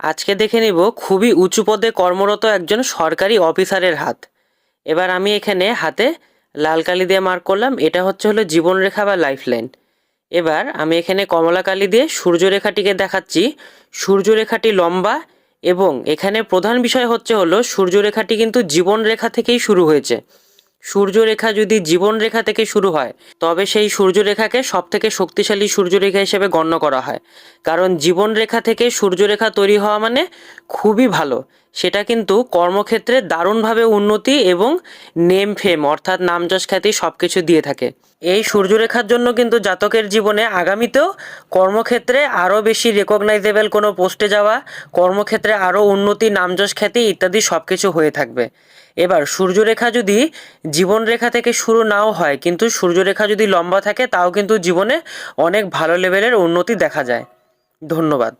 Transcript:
আজকে দেখে নিব খুবই উঁচু পদে কর্মরত একজন সরকারি অফিসারের হাত। এবার আমি এখানে হাতে লাল কালি দিয়ে মার্ক করলাম, এটা হচ্ছে হলো জীবনরেখা বা লাইফলাইন এবার আমি এখানে কমলা কালি দিয়ে সূর্যরেখাটিকে দেখাচ্ছি। সূর্যরেখাটি লম্বা এবং এখানে প্রধান বিষয় হচ্ছে হলো সূর্যরেখাটি কিন্তু জীবনরেখা থেকেই শুরু হয়েছে। সূর্যরেখা যদি জীবনরেখা থেকে শুরু হয়, তবে সেই সূর্যরেখাকে সব থেকে শক্তিশালী সূর্যরেখা হিসেবে গণ্য করা হয়। কারণ জীবনরেখা থেকে সূর্যরেখা তৈরি হওয়া মানে খুবই ভালো। সেটা কিন্তু কর্মক্ষেত্রে দারুণভাবে উন্নতি এবং নেম ফেম অর্থাৎ নামযশ খ্যাতি সব কিছু দিয়ে থাকে। এই সূর্যরেখার জন্য কিন্তু জাতকের জীবনে আগামীতেও কর্মক্ষেত্রে আরও বেশি রেকগনাইজেবল কোনো পোস্টে যাওয়া, কর্মক্ষেত্রে আরও উন্নতি নামযশ খ্যাতি ইত্যাদি সব কিছু হয়ে থাকবে। এবার সূর্যরেখা যদি জীবনরেখা থেকে শুরু নাও হয়, কিন্তু সূর্যরেখা যদি লম্বা থাকে, তাও কিন্তু জীবনে অনেক ভালো লেভেলের উন্নতি দেখা যায়। ধন্যবাদ।